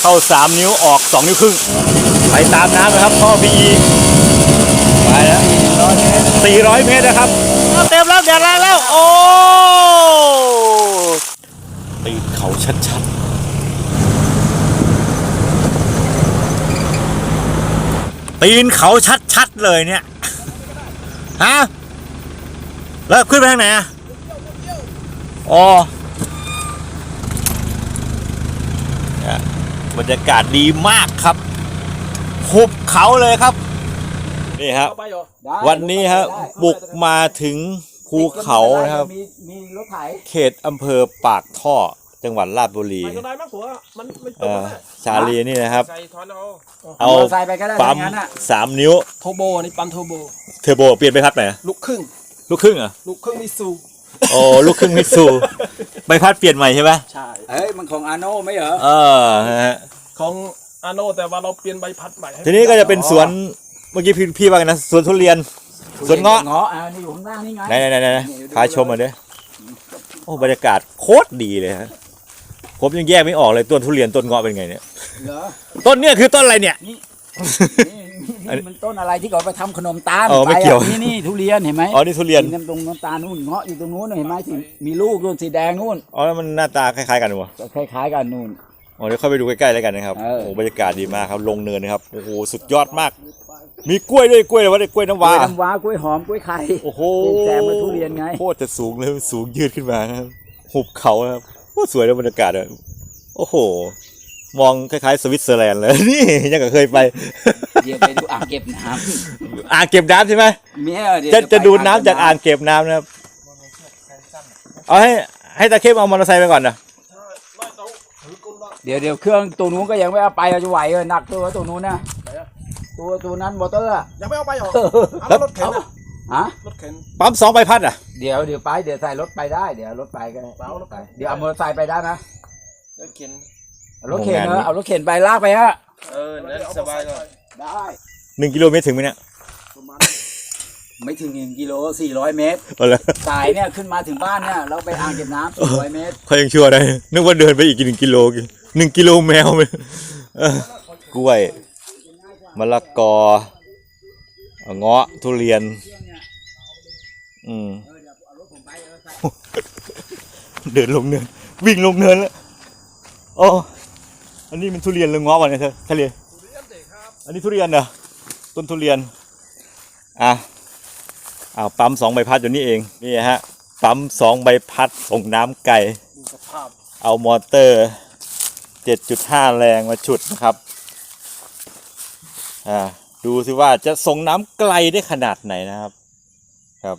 เข้าสามนิ้วออกสองนิ้วครึ่ง ไปตามน้ำนะครับท่อพีไปแล้วสี่ร้อยเมตรนะครับ เต็มแล้วแดดแรงแล้ว โอ้ตีนเขาชัดๆ ตีนเขาชัดๆ เลยเนี่ย ฮะ แล้วขึ้นไปทางไหนอะอ๋อเนี่ย บรรยากาศดีมากครับหุบเขาเลยครับ นี่ครับเอาไปเหรอวันนี้ครับบุกมาถึงภูเขานะครับมีมีรถไถเขตอำเภอปากท่อจังหวัดราชบุรีไปก็ได้มั้งผัวมันไม่ตเอ่รงอนะชาลีนี่นะครับใส่ทอนเอาเอามอไซค์ไปก็ได้ปั๊มถ้างั้นอะสามนิ้วโทโบนี่ปั๊มโทโบเทอร์โบเปลี่ยนใบพัดไหมลูกครึ่ง ลูกครึ่งเหรอะลูกครึ่งมิซูโอ้ลูกครึ่งมิตซู ใบพัดเปลี่ยนใหม่ใช่ไหมใช่เอ้ยมันของอาโน่ไม่เหรอเออนะฮะของอาโนแต่ว่าเราเปลี่ยนใบพัดใหม่ให้ทีนี้ก็จะเป็นสวนเมื่อกี้พี่พี่ว่ากันนะสวนทุเรียน สวนเงาะ เงาะอ่านี่อยู่ข้างล่างนี่ไง ไหนไหนไหนไหนพาชมมาด้วยโอ้บรรยากาศโคตรดีเลยฮะผมยังแยกไม่ออกเลยต้นทุเรียนต้นเงาะเป็นไงเนี่ยเหรอ ต้นเนี่ยคือต้นอะไรเนี่ย นี่นี่ อันนี้นี่มันต้นอะไรที่เขาไปทำขนมตาลอ๋อไม่เกี่ยวปอะนี่นี่ทุเรียนเห็นไหมอ๋อนี่ทุเรียนกิน้ำตรงน้ำตาลนู่นเงาะอยู่ตรงนู้นเห็นไหมสีมีลูกนู่นสีแดงนู่นอ๋อแล้วมันหน้าตาคล้ายๆกันวะก็คล้ายๆกันนู่นอ๋อเดี๋ยวเข้าไปดูใกล้ๆแล้วกันนะครับเออโอ้บรรยากาศดีมากครับลงเนินนะครับโอ้โหสุดยอดมาก มีกล้วยด้วยกล้วยอะไรวะเนี่ยกล้วยน้ำกล้ว้าวยน้ำว้ากล้วยหอมกล้วยไข่โอ้โหแซมกับทุเรียนไงโคตรจะสูงเลยสูงยืดขึ้นมานะครับหุบเขานะครับโอ้สวยนะบรรยากาศอะโอ้โห มองคล้ายๆ สวิตเซอร์แลนด์เลยนี่ยังก็เคยไป เดี๋ยวไปดูอ่างเก็บน้อ่างเก็บน้ำใช่ไหมำเมียเดี๋ยวจะจะไปดูดน้ำจากอ่างเก็บน้ำนะครับเอาให้ให้ตาเข้มเอามอเตอร์ไซค์ไปก่อนนะไม่ต้องถือกุมละเดี๋ยวเดี๋ยวเครื่องตัวนู้นก็ยังไม่เอาไปเอาจะไหวเออหนักตัวตัวนู้นนะตัวตัวนั้นมอเตอร์อะยังไม่เอาไปเหรอเอาแล้วรถเข็นอะฮะรถเข็นปั๊มสองใบพัดอะเดี๋ยวเดี๋ยวไปเดี๋ยวใส่รถไปได้เดี๋ยวรถไปก็ได้เอารถไปเดี๋ยวเอามอเตอร์ไซค์ไปได้นะรถเข็นเอารถเข็นเนอะเอารถเข็นไปลากไปฮะเออนั่นสบายเลย ได้หนึ่งกิโลเมตรถึงไหมเนี่ยประมาณไม่ถึงหนึ่งกิโลสี่ร้อยเมตรเอาเลยสายเนี่ยขึ้นมาถึงบ้านเนี่ยเราไปอ่างเก็บน้ำสี่ร้อยเมตรเขายังชั่วได้นึกว่าเดินไปอีกหนึ่งกิโลหนึ่งกิโลแมวไปเออกล้วยมะละกอเอาเงาะทุเรียน อืมเดินลงเนิน วิ่งลงเนินแล้วโอ้อันนี้มันทุเรียนหรือเงาะวะเนี่ยเธอทะเล อันนี้ทุเรียนเหรอต้นทุเรียนอะอ้าวปั๊มสองใบพัดอยู่นี่เองนี่ฮะปั๊มสองใบพัดส่งน้ำไก่ดูสภาพเอามอเตอร์ 7.5 แรงมาฉุดนะครับอ่าดูสิว่าจะส่งน้ำไกลได้ขนาดไหนนะครับครับ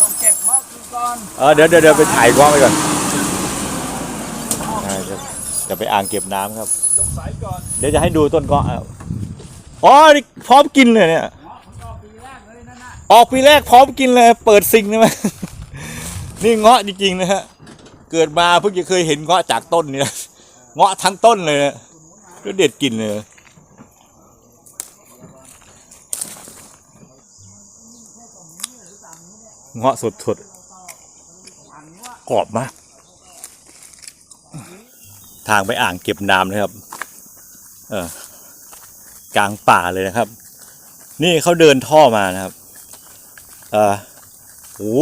ลงเก็บมอกกินก่อนเออเดี๋ยวเดี๋ยวเดี๋ยวไปถ่ายกล้องไปก่อนอ่าจะจะไปอ่างเก็บน้ำครับ ยกสายก่อนเดี๋ยวจะให้ดูต้นเงาะอะอ๋อนี่พร้อมกินเลยเนี่ย เงาะผมก็ปีแรกเลยนั่นน่ะออกปีแรกพร้อมกินเลย เปิดซิงเลยไหม นี่เงาะจริงๆนะฮะ เกิดมาเพิ่งจะเคยเห็นเงาะจากต้นนี่นะเงาะทั้งต้นเลยนะก็เด็ดกินเลย เงาะสดสดๆกรอบมาก ทางไปอ่างเก็บน้ำนะครับ เออกลางป่าเลยนะครับ นี่เขาเดินท่อมานะครับ เออโอ้โห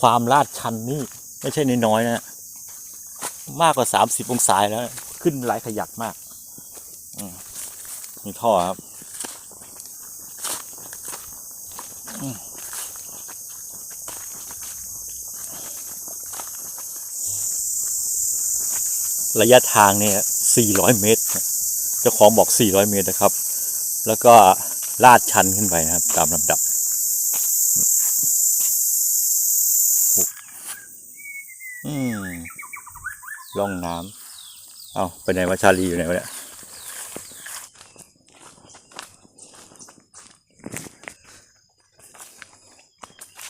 ความลาดชันนี่ไม่ใช่น้อยนะมากกว่าสามสิบองศาแล้ว ขึ้นหลายขยักมากมีท่อครับ อืม ระยะทางเนี่ย 400 เมตร เจ้าของบอก 400 เมตรนะครับ แล้วก็ลาดชันขึ้นไปนะครับ ตามลำดับ อืมล่องน้ำ เอาไปไหนวะชาลีอยู่ไหนวะเนี่ย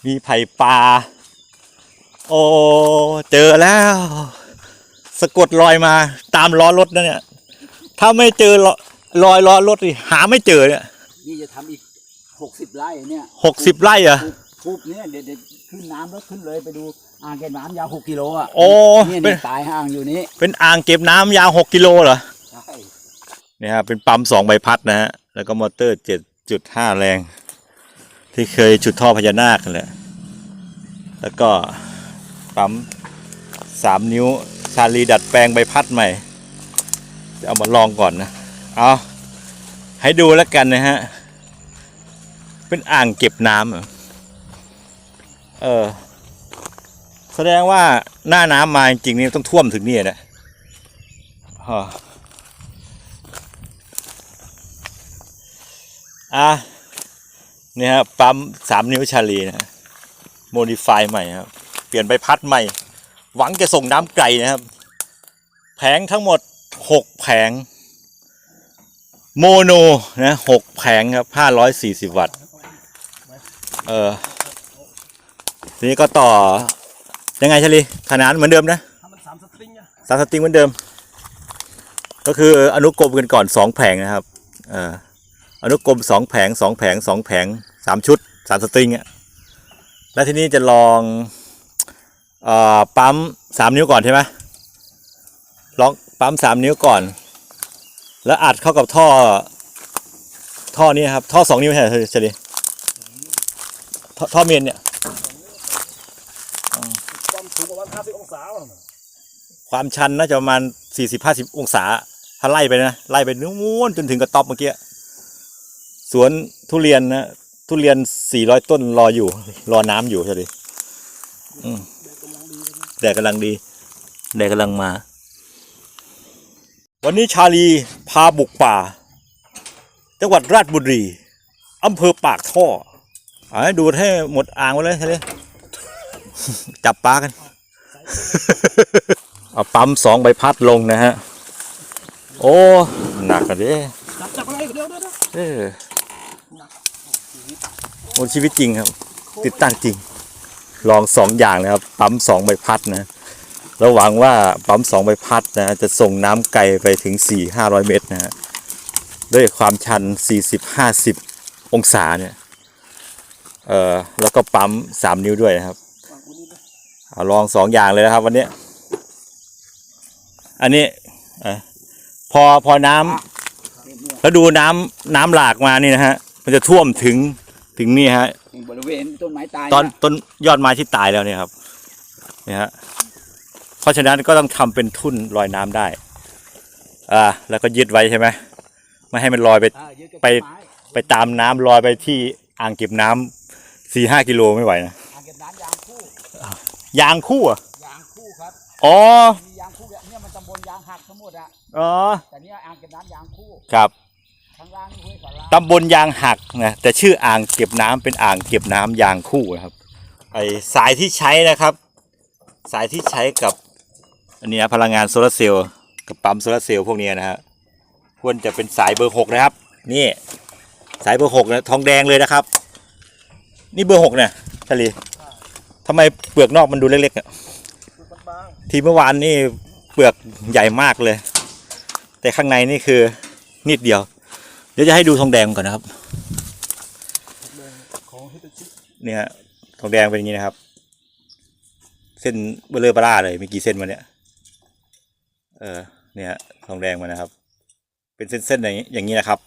มีไผ่ปลา โอ้ เจอแล้ว สะกดรอยมาตามล้อรถนะเนี่ย ถ้าไม่เจอรอยรอยล้อรถนี่หาไม่เจอเนี่ย นี่จะทำอีกหกสิบไร่เนี่ยหกสิบไร่เหรอะทุบเนี่ยเดี๋ยวเดี๋ยวขึ้นน้ำแล้วขึ้นเลยไปดูอ่างเก็บน้ำยาวหกกิโลอะโอ้นี่เป็นนี่ตายห่างอยู่นี้ เป็นอ่างเก็บน้ำยาวหกกิโลเหรอใช่เนี่ยครับเป็นปั๊มสองใบพัดนะฮะแล้วก็มอเตอร์เจ็ดจุดห้าแรง ที่เคยจุดท่อพญานาคกันแหละแล้วก็ปั๊มสามนิ้ว ชาลีดัดแปลงใบพัดใหม่ จะเอามาลองก่อนนะ เอาให้ดูแล้วกันนะฮะ เป็นอ่างเก็บน้ำเออ แสดงว่าหน้าน้ำมาจริงๆนี่ต้องท่วมถึงนี่นะฮะอะเนี่ยครับปั๊มสามนิ้วชาลีนะโมดิฟายใหม่ครับ เปลี่ยนใบพัดใหม่ หวังจะส่งน้ำไกลนะครับ แผงทั้งหมดหกแผง โมโนนะหกแผงครับห้าร้อยสี่สิบวัตต์เออทีนี้ก็ต่อยังไงชลีขนาดเหมือนเดิมนะสามสตริงสามสตริงเหมือนเดิม ก็คืออนุกรมกันก่อนสองแผงนะครับเอ่ออนุกรมสองแผงสองแผงสองแผงสามชุดสามสตริงอะแล้วทีนี้จะลอง เอ่อปั๊มสามนิ้วก่อนใช่ไหมล็องปั๊มสามนิ้วก่อน แล้วอัดเข้ากับท่อ ท่อนี้ครับ ท่อสองนิ้วใช่ไหมเฉลี่ยท่อเมนเนี่ยความสูงประมาณห้าสิบองศาความชันน่าจะประมาณสี่สิบห้าสิบองศาถ้าไล่ไปนะไล่ไปนู้นจนถึงกระต๊อบเมื่อกี้สวนทุเรียนนะทุเรียนสี่ร้อยต้นรออยู่ รอน้ำอยู่ใช่ไหมอืม แดดกำลังดีแดดกำลังมา วันนี้ชาลีพาบุกป่า จังหวัดราชบุรีอำเภอปากท่ออให้ดูให้หมดอ่างไปเลยใช่ไหมจับปลากัน เอาปั๊มสองใบพัดลงนะฮะ โอ้ หนักอะเด้จับจับอะไรเดี๋ยวเดี๋ยวเออโอ้ชีวิตจริงครับ ติดตั้งจริง ลองสองอย่างนะครับ ปั๊มสองใบพัดนะแล้วหวังว่าปั๊มสองใบพัดนะจะส่งน้ำไกลไปถึงสี่ห้าร้อยเมตรนะฮะด้วยความชันสี่สิบห้าสิบองศาเนี่ยเอ่อแล้วก็ปั๊มสามนิ้วด้วยนะครับเอาลองสองอย่างเลยนะครับวันนี้ อันนี้เอ่อพอพอน้ำแล้วดูน้ำน้ำหลากมานี่นะฮะ มันจะท่วมถึงถึงนี่ฮะ บริเวณต้นไม้ตายตอนนะต้นยอดไม้ที่ตายแล้วเนี่ยครับเนี่ยฮะเพราะฉะนั้นก็ต้องทำเป็นทุ่นลอยน้ำได้ อ่า แล้วก็ยึดไว้ใช่ไหมไม่ให้มันลอยไปอ่ายึดกับไปต้นไม้ไปตามน้ำลอยไปที่อ่างเก็บน้ำสี่ห้ากิโลไม่ไหวนะอ่างเก็บน้ำยางคู่ยางคู่อะยางคู่ครับอ๋อมียางคู่เนี่ยมันตำบลยางหักทั้งหมดอะอ๋อแต่เนี่ยอ่างเก็บน้ำยางคู่ครับ ตำบลยางหักนะแต่ชื่ออ่างเก็บน้ำเป็นอ่างเก็บน้ำยางคู่นะครับ ไอสายที่ใช้นะครับ สายที่ใช้กับอันนี้นะพลังงานโซลาร์เซลล์กับปั๊มโซลาร์เซลล์พวกนี้นะฮะควรจะเป็นสายเบอร์หกนะครับ นี่สายเบอร์หกนะทองแดงเลยนะครับ นี่เบอร์หกเนี่ยชลีทำไมเปลือกนอกมันดูเล็กๆอะคือมันบางทีเมื่อวานนี่เปลือกใหญ่มากเลย แต่ข้างในนี่คือนิดเดียว เดี๋ยวจะให้ดูทองแดงก่อนนะครับของฮิตาชิเนี่ยฮะทองแดงเป็นอย่างนี้นะครับ เส้นเบลเลอร์บาร่าเลยมีกี่เส้นมาเนี่ยเออเนี่ยฮะทองแดงมานะครับ เป็นเส้นๆอย่างนี้อย่างนี้นะครับ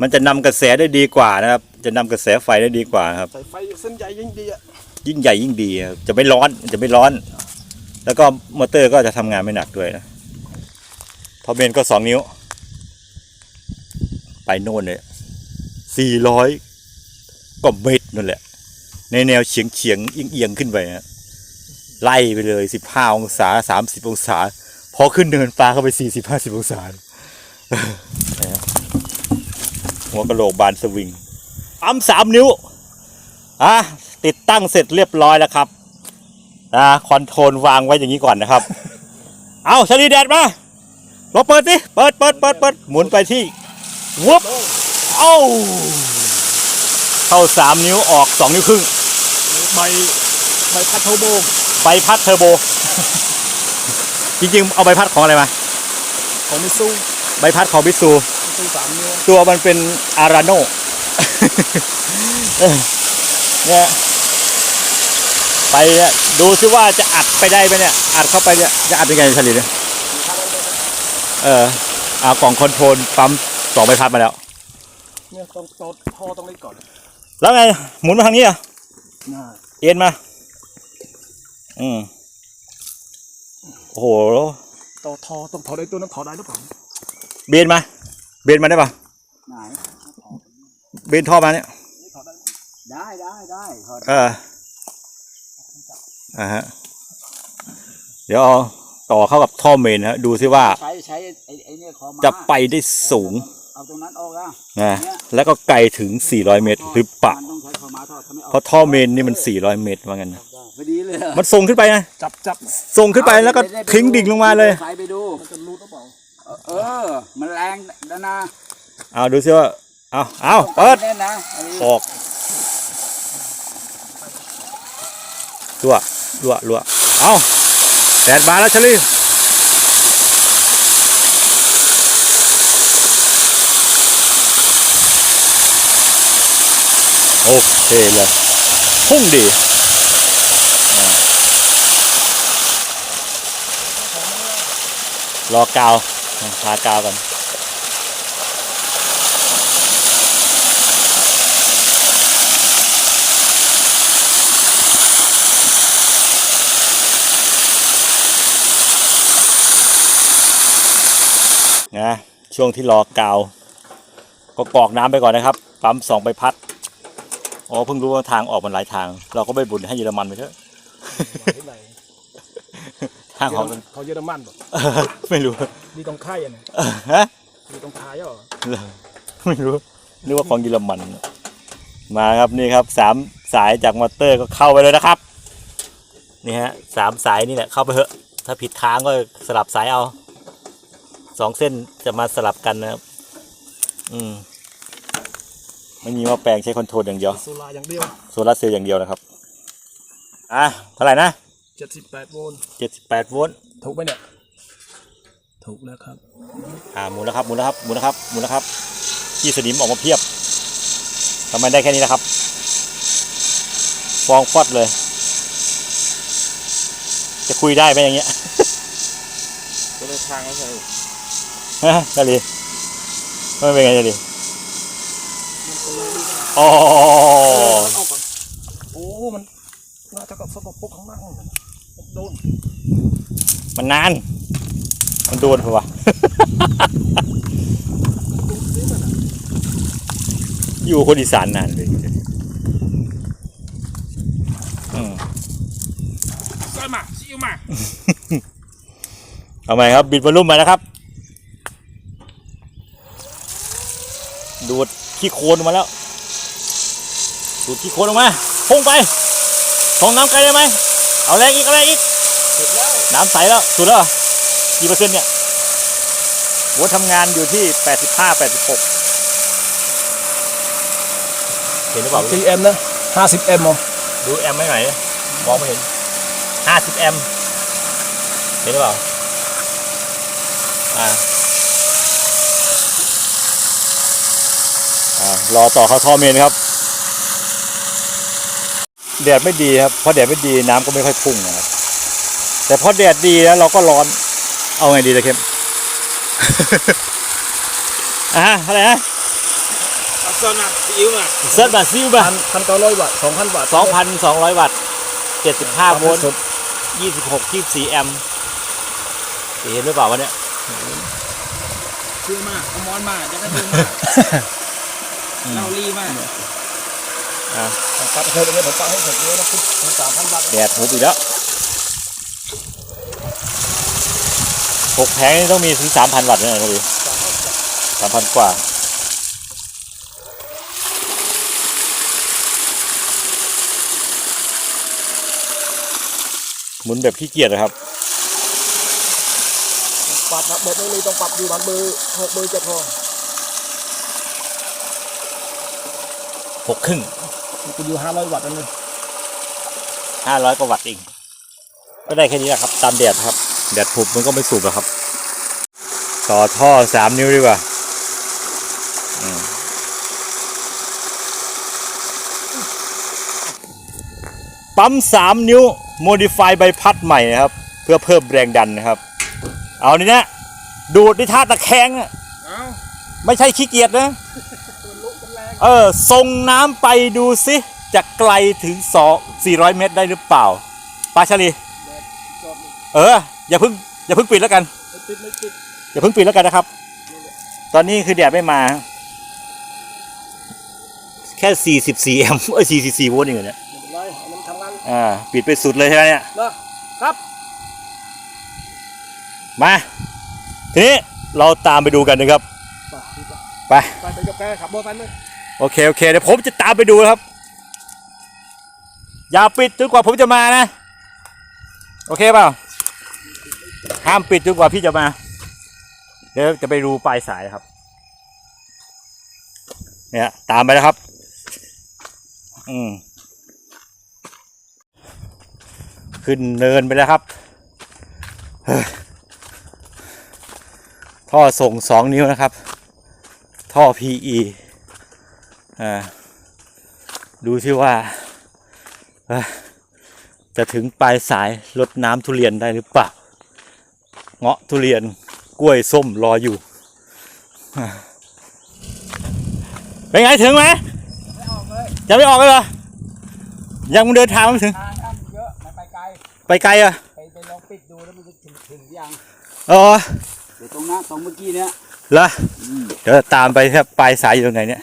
มันจะนำกระแสได้ดีกว่านะครับ จะนำกระแสไฟได้ดีกว่าครับใส่ไฟเส้นใหญ่ยิ่งดีอะยิ่งใหญ่ยิ่งดีครับจะไม่ร้อนจะไม่ร้อน แล้วก็มอเตอร์ก็จะทำงานไม่หนักด้วยนะทอร์เบนก็สองนิ้ว ไปโน่นเลยสี่ร้อยก็เมตรนั่นแหละ ในแนวเฉียงเฉียงเอียงเอียงขึ้นไปนะไล่ไปเลยสิบห้าองศาสามสิบองศา พอขึ้นเนินฟ้าเข้าไปสี่สิบห้าสิบองศาหัวกระโหลกบานสวิงปั๊มสามนิ้วอะติดตั้งเสร็จเรียบร้อยแล้วครับอ่าคอนโทรลวางไว้อย่างนี้ก่อนนะครับ เอาชลีแดดมาลองเปิดสิ เปิดเปิดเปิดเปิดหมุนไปที่ วุบเอ้าเข้าสามนิ้วออกสองนิ้วครึ่งใบใบพัดโทโบใบพัดเทอร์โบ จริงๆ เอาใบพัดของอะไรมา ของมิซูใบพัดของบิซูมิซูสามนิ้วตัวมันเป็นอาราโนเนี่ยไปเนี่ยดูซิว่าจะอัดไปได้ไหมเนี่ยอัดเข้าไปเนี่ยจะอัดยังไงชลิดเนี่ยเออเอากล่องคอนโทรลปั๊ม สองใบพัดมาแล้ว เนี่ยต้องตอดท่อต้องเล่นก่อนแล้วไงหมุนมาทางนี้อะน่าเอ็นมา อืมโอ้โหต่อท่อต้องถอดไอ้ตัวนั้นถอดได้หรือเปล่าเบนมา เบนมาได้ปะไหนเบนท่อมาเนี่ย ถอดได้ได้ได้ได้ถอดเอออ่าฮะ เดี๋ยวเอาต่อเข้ากับท่อเมนนะฮะ ดูซิว่า ใช้ใช้ไอ้ไอ้เนี่ยคอมา จะไปได้สูง เอาตรงนั้นออกแล้วนะแล้วก็ไกลถึง 400 เมตรหรือเปล่ามันต้องใช้คอมาทอดถ้าไม่ออกเพราะท่อเมนนี่มัน 400 เมตรว่างั้นนะพอดีเลยอะมันส่งขึ้นไปนะจับจับส่งขึ้นไปแล้วก็ทิ้งดิ่งลงมาเลยใส่ไปดูมันจะรูดหรือเปล่าเออ มันแรงนะนะเอาดูซิว่าเอาเอาเปิดแน่นนะอันนี้ออกรัวรัวรัวเอาแดดมาแล้วชลี โอเคเลยพุ่งดีรอกาวทากาวกันนะช่วงที่รอกาว ก็กรอกน้ำไปก่อนนะครับ ปั๊มสองใบพัด อ๋อเพิ่งรู้ว่าทางออกมันหลายทาง เราก็ไม่บุญให้เยอรมันไปเถอะที่ไหนทางออกมันเขาเยอรมันบอกไม่รู้นี่ต้องค่ายอะนะฮะนี่ต้องค่ายเหรอไม่รู้นึกว่าของเยอรมัน มาครับนี่ครับสามสายจากมอเตอร์ก็เข้าไปเลยนะครับนี่ฮะสามสายนี่แหละเข้าไปเถอะ ถ้าผิดค้างก็สลับสายเอาสองเส้นจะมาสลับกันนะครับ อืม ไม่มีหมาแปลงใช้คอนโทรลอย่างเดียวโซลาร์อย่างเดียวโซลาร์เซลล์อย่างเดียวนะครับอะเท่าไหร่นะ78โวลต์78โวลต์ถูกไหมเนี่ยถูกแล้วครับอ่าหมุนแล้วครับหมุนแล้วครับหมุนแล้วครับหมุนแล้วครับที่สนิมออกมาเพียบทำไมได้แค่นี้นะครับ ฟองฟอดเลย จะคุยได้ไหมอย่างเงี้ยตัวทางแล้วใช่ฮะดาลีไม่เป็นไงดาลี อ๋อเอาก่อนโอ้มันน่าจะกับสกปรกข้างล่างมันโดนมันนาน มันโดนเปล่าวะ อยู่คนอีสานนานเลยอืมใส่มาซิวมาเอาใหม่ครับ บิดวอลลุ่มมานะครับ ดูด ขี้โคลนออกมาแล้วดูดขี้โคลนออกมาพุ่งไปส่งน้ำไกลได้ไหมเอาแรงอีกเอาแรงอีกเสร็จแล้วน้ำใสแล้วสุดแล้วเหรอกี่เปอร์เซ็นต์เนี่ยหัวทำงานอยู่ที่ 85 86 เห็นหรือเปล่ากี่แอมป์นะ50แอมป์เหรอดูแอมป์ไม่ไหนอยมองไม่เห็น 50แอมป์เห็นหรือเปล่าอ่า อ่า รอต่อเข้าท่อเมนครับแดดไม่ดีครับเพราะแดดไม่ดีน้ำก็ไม่ค่อยพุ่งนะครับแต่พอแดดดีแล้วเราก็ร้อน เอาไงดีล่ะเข้มอ่าอะไรนะอักษรนะซิอิ๊วมาเซิร์ฟบาซิลบาพันพันเก้าร้อยบาทสองพันบาทสองพันสองร้อยวัตต์เจ็ดสิบห้าโวลต์สุดยี่สิบหกยี่สี่แอมป์เห็นหรือเปล่าวะเนี่ยซื้อมาเอามอนมาจะก็ซื้อมา เราลีมาอ่าผมตัดเธอตรงนี้ผมตัดให้เสร็จเลยนะคุณถึงสามพันบาทแดดหุบอีกแล้วหกแผงนี่ต้องมีถึงสามพันวัตต์เนี่ยนะพี่สามพันกว่าหมุนแบบขี้เกียจนะครับ ปรับนะหมดไม่มีต้องปรับอยู่บางเบอร์หกเบอร์เจ็ดพอ หกครึ่งมันจะอยู่ห้าร้อยวัตต์นั่นเลยห้าร้อยกว่าวัตต์เองก็ได้แค่นี้แหละครับ ตามแดดครับ แดดหุบมันก็ไม่สูบหรอกครับ ต่อท่อสามนิ้วดีกว่าอืมปั๊ม3นิ้ว modify ใบพัดใหม่นะครับ เพื่อเพิ่มแรงดันนะครับ เอานี่นะ ดูดด้วยท่าตะแคงนะเอ้าไม่ใช่ขี้เกียจนะ เออส่งน้ำไปดูสิจะไกลถึง2 400เมตรได้หรือเปล่าปาชาลีจอบนี่เออ อย่าเพิ่งอย่าเพิ่งปิดแล้วกันไม่ติดไม่ติดอย่าเพิ่งปิดแล้วกันนะครับ ตอนนี้คือแดดไม่มา แค่ 44แอมป์เอ้ย44โวลต์เองเหรอเนี่ยไม่เป็นไรให้มันทำงานอ่าปิดไปสุดเลยใช่ไหมเนี่ยนะครับมาทีนี้เราตามไปดูกันนะครับ ไปดีกว่าไปไปไปกับแกขับรถไปเลย โอเค โอเค เดี๋ยวผมจะตามไปดูครับ อย่าปิดจนกว่าผมจะมานะ โอเคเปล่า ห้ามปิดจนกว่าพี่จะมา เดี๋ยวจะไปดูปลายสายครับ เนี่ยตามไปแล้วครับ อืมขึ้นเนินไปแล้วครับ ท่อส่งสองนิ้วนะครับ ท่อ PE อ่า ดูที่ว่าเอ่อจะถึงปลายสายรดน้ำทุเรียนได้หรือเปล่า เงาะทุเรียนกล้วยส้มรออยู่อ่าเป็นไงถึงไหมไม่ออกเลยยังไม่ออกเลยเหรอ ยังเดินทางไม่ถึงทางนั้นเยอะมันไปไกล ไปไกลอะไปไปลองปิดดูแล้วมันจะถึงถึงหรือยังอ๋อเดี๋ยวตรงนั้นตรงเมื่อกี้เนี้ยเหรอเดี๋ยวตามไปครับปลายสายอยู่ตรงไหนเนี่ย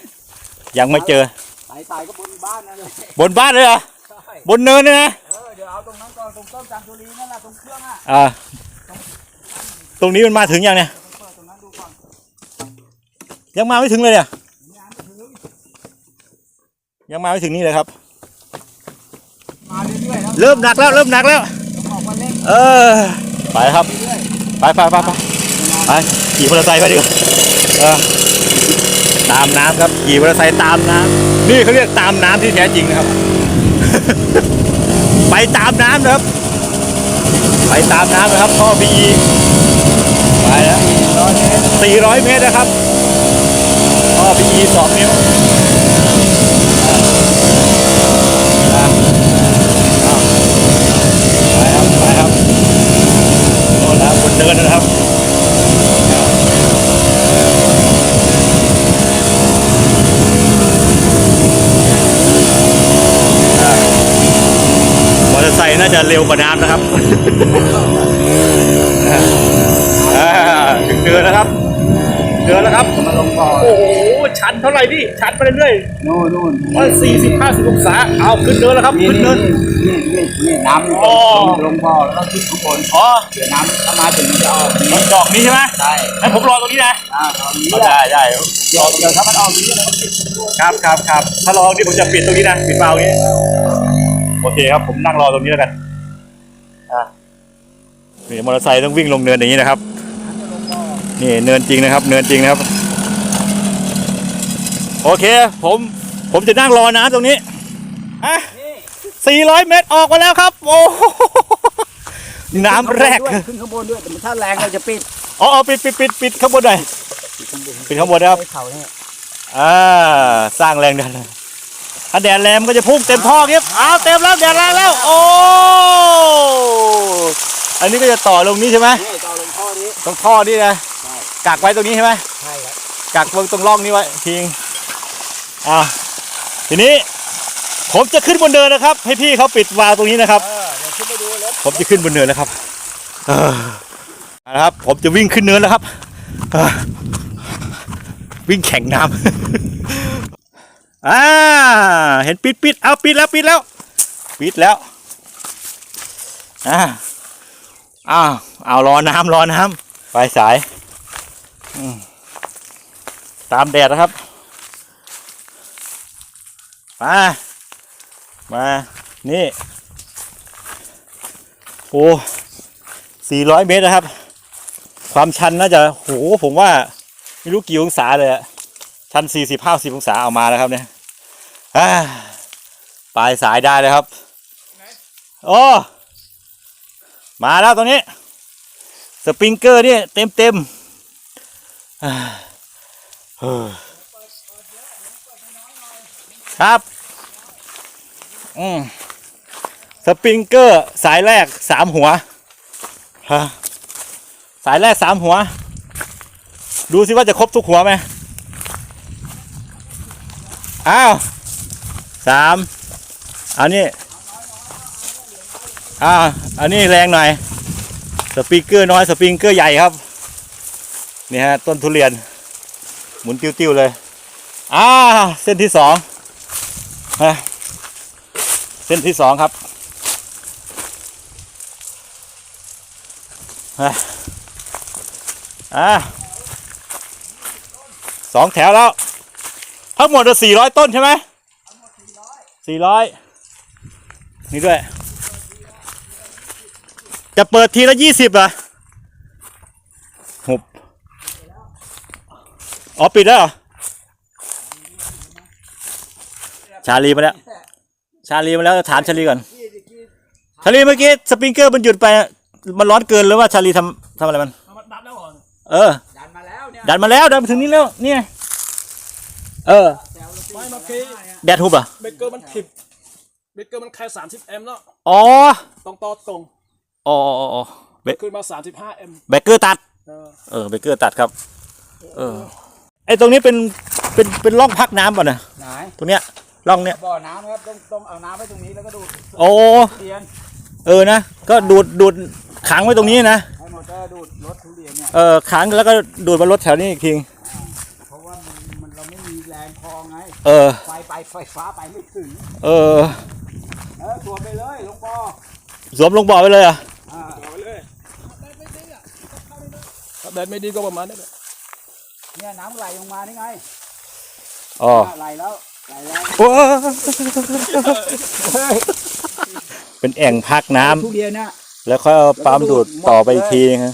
ยังไม่เจอสายสายก็บนบ้านนั่นเลยบนบ้านเลยเหรอใช่บนเนินเลยนะเออเดี๋ยวเอาตรงนั้นก่อนตรงต้นจามจุรีนั่นแหละตรงเครื่องอะอ่าตรงนี้มันมาถึงยังเนี่ยเปิดตรงนั้นดูก่อนยังมาไม่ถึงเลยเนี่ยงานถึงยังมาไม่ถึงนี่เลยครับ มาเรื่อยๆแล้วเริ่มหนักแล้วเริ่มหนักแล้ว ออกมาเล่นเออไปครับ เรื่อยไปไปไปไปไปขี่มอเตอร์ไซค์ไปดีกว่าเออ ตามน้ำครับขี่มอเตอร์ไซค์ตามน้ำนี่เขาเรียกตามน้ำที่แท้จริงนะครับ ไปตามน้ำนะครับ ไปตามน้ำนะครับพ่อพีไปแล้ว400 เมตรนะครับพ่อพีสองนิ้วอะอะไปครับไปครับโน่นนะครับบนเนินนะครับ มอเตอร์ไซค์น่า จะเร็วกว่าน้ำนะครับอ่าถึงเนินแล้วครับเนินแล้วครับ มาลงบ่อโอ้โห ชันเท่าไหร่พี่ ชันไปเรื่อยนู่นนู่นๆว่าสี่สิบห้าสิบองศา เอาขึ้นเนินแล้วครับนี่ขึ้นนี่เนินนี่นี่นี่น้ำอ๋อลงบ่อแล้วก็ขึ้นข้างบนอ๋อเดี๋ยวน้ำถ้ามาถึงมันจะออกรถดอกนี้ใช่ไหมใช่งั้นผมรอตรงนี้นะอ่าตอนนี้เอาได้ได้เดี๋ยวเดี๋ยวถ้ามันออกนี้เราปิดตัวครับครับครับถ้ารอตรงนี้ผมจะปิดตรงนี้นะ ปิดเบาตรงนี้โอเคครับ ผมนั่งรอตรงนี้แล้วกันอะ นี่มอเตอร์ไซค์ต้องวิ่งลงเนินอย่างนี้นะครับ นี่เนินจริงนะครับ เนินจริงนะครับ โอเค ผมผมจะนั่งรอน้ำตรงนี้อะนี่400 เมตรออกมาแล้วครับ โอ้โหน้ำแรก ขึ้นข้างบนด้วยแต่ถ้าแรงเราจะปิดอ๋ออ๋อปิดปิดปิดปิดข้างบนหน่อยปิดข้างบนปิดข้างบนนะครับให้เขาเนี่ยอ่า สร้างแรงดัน ถ้าแดดแรงมันก็จะพุ่งเต็มท่อครับอ้าวเต็มแล้วแดดแรงแล้ว โอ้ อันนี้ก็จะต่อลงนี้ใช่ไหมนี่ต่อลงท่อนี้ตรงท่อนี่นะใช่กักไว้ตรงนี้ใช่ไหมใช่ครับกักไว้ตรงร่องนี้ไว้ทิ้งอ่าทีนี้ ผมจะขึ้นบนเนินนะครับ ให้พี่เขาปิดวาล์วตรงนี้นะครับเออเดี๋ยวขึ้นไปดูรถผมจะขึ้นบนเนินแล้วครับเออเอาละครับ ผมจะวิ่งขึ้นเนินแล้วครับเออวิ่งแข่งน้ำ อ่า เห็นปิดปิดเอาปิดแล้วปิดแล้ว ปิดแล้ว อ่าอ้าวเอารอน้ำรอน้ำไปสายอืมตามแดดนะครับ มา มา นี่ โอ้สี่ร้อยเมตรนะครับ ความชันน่าจะ โห ผมว่า ไม่รู้กี่องศาเลยอะ ชันสี่สิบห้าสิบองศาเอามาแล้วครับเนี่ยอ่าปลายสายได้เลยครับโอ้มาแล้วตรงนี้ สปริงเกอร์นี่เต็มเต็มๆอ่าเฮ้อครับ อืมปริงเกอร์สายแรกสามหัวฮะสายแรกสามหัว ดูสิว่าจะครบทุกหัวไหม อ้าวสามอันนี้อ่าอันนี้แรงหน่อยสปริงเกอร์น้อยสปริงเกอร์ใหญ่ครับนี่ฮะต้นทุเรียน หมุนติ้วๆเลยอ่าเส้นที่สองฮะเส้นที่สองครับฮะอ่าสองแถวแล้ว ทั้งหมดจะสี่ร้อยต้นใช่ไหมสี่ร้อยนี่ด้วย จะเปิดทีละยี่สิบเหรอหุบอ๋อปิดแล้วเหรอ ชาลีมาแล้ว ชาลีมาแล้วถามชาลีก่อน ชาลีเมื่อกี้สปริงเกอร์มันหยุดไป มันร้อนเกินหรือว่าชาลีทำทำอะไรมันเอามาดับแล้วเหรอ เออ ดันมาแล้วเนี่ย ดันมาแล้วดันมาถึงนี้แล้วเนี่ย เออ ไม่เมื่อกี้แดดทุบเหรอะเบเกอร์มันผิดเบเกอร์มันแค่30แอมป์เนาะอ๋อต้องต่อตรงอ๋ออ๋ออ๋อเบขึ้นมา35แอมป์เบเกอร์ตัด เออเออเบเกอร์ตัดครับ เออ ไอตรงนี้เป็นเป็นเป็นร่องพักน้ำป่ะนะไหนตรงเนี้ยร่องเนี้ยบ่อน้ำครับต้องต้องเอาน้ำไว้ตรงนี้แล้วก็ดูดโอ้ทุเรียนเออนะ ก็ดูดดูดขังไว้ตรงนี้นะให้มอเตอร์ดูดรถทุเรียนเนี่ยเออขังแล้วก็ดูดมารถแถวนี้อีกที เออ ไฟไปไฟฟ้าไปไม่ถึง เออเออตัวไปเลยหลวงพ่อสวมลงบ่อไปเลยเหรอะอ่าเอาไปเลยถ้าแดดไม่ดีก็ประมาณนี้แหละเนี่ยน้ำไหลลงมานี่ไงอ๋อไหลแล้วไหลแล้วโอ้เป็นแอ่งพักน้ำทุเรียนเนี่ยแล้วค่อยเอาปั๊มดูดต่อไปอีกทีนะ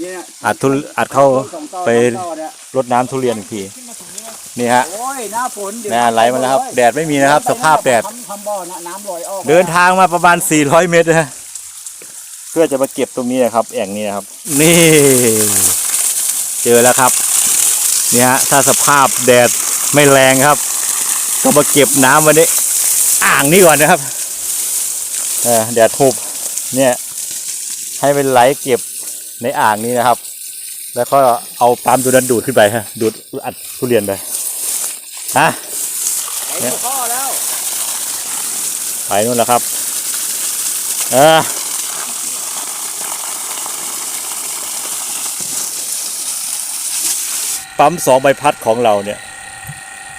เนี่ยอัดทุอัดเข้าสองต่อไปสองต่อเนี่ยรดน้ำทุเรียนอีกที นี่ฮะโอ้ยหน้าฝนเดี๋ยวน่าไหลมาแล้วครับ แดดไม่มีนะครับ สภาพแดด ทำทำบ่อนะน้ำลอยออกเดินทางมาประมาณ 400 เมตรนะฮะเพื่อจะมาเก็บตรงนี้นะครับ แอ่งนี้นะครับ นี่ เจอแล้วครับเนี่ยฮะถ้าสภาพแดดไม่แรงครับ ก็มาเก็บน้ำวันนี้ อ่างนี้ก่อนนะครับเออแดดทุบเนี่ย ให้เป็นไหลเก็บในอ่างนี้นะครับ แล้วก็เอาปั๊มตัวนั้นดูดขึ้นไปฮะ ดูดอัดทุเรียนไปฮะไปดูข้อแล้วไปนู่นแล้วครับเออปั๊มสองใบพัดของเราเนี่ย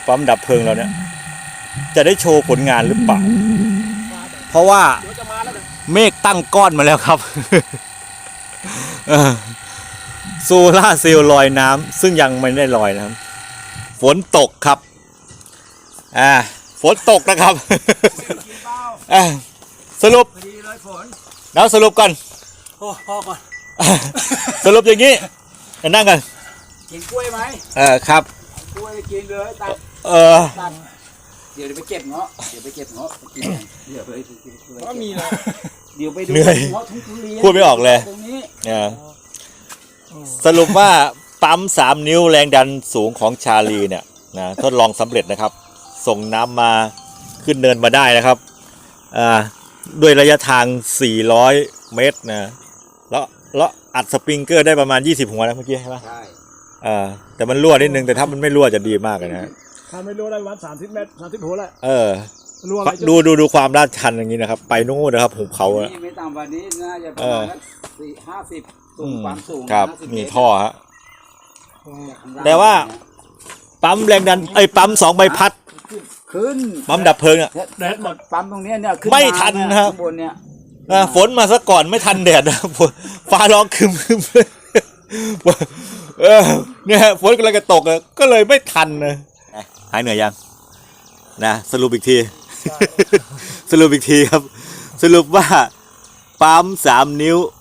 ปั๊มดับเพลิงเราเนี่ย จะได้โชว์ผลงานหรือเปล่า เพราะว่าเมฆตั้งก้อนมาแล้วครับ โซล่าร์เซลล์ลอยน้ำซึ่งยังไม่ได้ลอยนะครับ ฝนตกครับอ่าฝนตกนะครับกินเปล่าอะสรุปพอดีเลยฝนเราสรุปก่อนโอ้พ่อก่อนสรุปอย่างนี้จะนั่งกันกินกล้วยไหมเออครับกล้วยกินเลยตัดเออตัดเดี๋ยวเดี๋ยวไปเก็บเงาะเดี๋ยวไปเก็บเงาะไปกินกันเดี๋ยวไปไปไปไปว่ามีเลยเดี๋ยวไปดูเหนื่อยเงาะทุทุเรียนพูดไม่ออกเลยตรงนี้เออ สรุปว่าปั๊มสามนิ้วแรงดันสูงของชาลีเนี่ยนะทดลองสำเร็จนะครับ ส่งน้ำมาขึ้นเนินมาได้นะครับอ่าด้วยระยะทาง 400 เมตรนะแล้วแล้วอัดสปริงเกอร์ได้ประมาณ 20 หัวนะเมื่อกี้ใช่ไหมใช่อ่าแต่มันรั่วนิดนึงแต่ถ้ามันไม่รั่วจะดีมากเลยนะถ้าไม่รู้ได้วัน30เมตร30หัวแหละเออรวมไปจนดูดูดูความลาดชันอย่างนี้นะครับ ไปนู่นนะครับหุบเขาอะ นี่ไม่ต่ำกว่านี้น่าจะประเอมาอณสักสี่ห้าสิบ สูอืงมความสูงครับ50มีเตรท่อฮะ จากข้งล่งแต่ว่า ปั๊มแรงดันไอ้ยปั๊มสองใบพัด ขึ้นปั๊มดับเพลิงอะแดดหมดปั๊มตรงเนี้ยเนี่ยขึ้นไม่ทันมานะครับ ข้างบนเนี่ยอะฝนมาซะก่อนไม่ทันแดดนะฝนฟ้าร้องคึมคึมเลยเออเนี่ยฝนกำลังจะตกอะก็เลยไม่ทันนะหายเหนื่อยยังนะสรุปอีกที สรุปอีกทีครับ สรุปว่าปั๊มสามนิ้วอ่า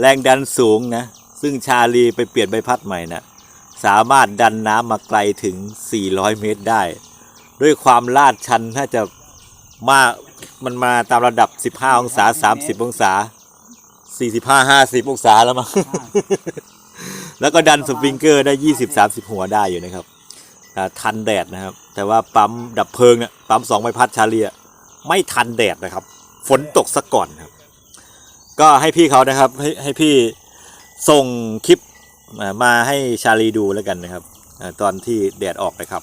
แรงดันสูงนะ ซึ่งชาลีไปเปลี่ยนใบพัดใหม่นะสามารถดันน้ำมาไกลถึง 400 เมตรได้ ด้วยความลาดชันถ้าจะมากมันมาตามระดับ 15 องศา 30 องศา 45 50 องศาแล้วมั้งแล้วก็ดันสปริงเกอร์ได้ 20-30 หัวได้อยู่นะครับทันแดดนะครับ แต่ว่าปั๊มดับเพลิงเนี่ยปั๊มสองใบพัดชาเลีย ไม่ทันแดดนะครับฝฝนตกซะก่อนครับ ก็ให้พี่เขานะครับ ให้ให้พี่ส่งคลิปมาให้ชาลีดูแล้วกันนะครับตอนที่แดดออกนะครับ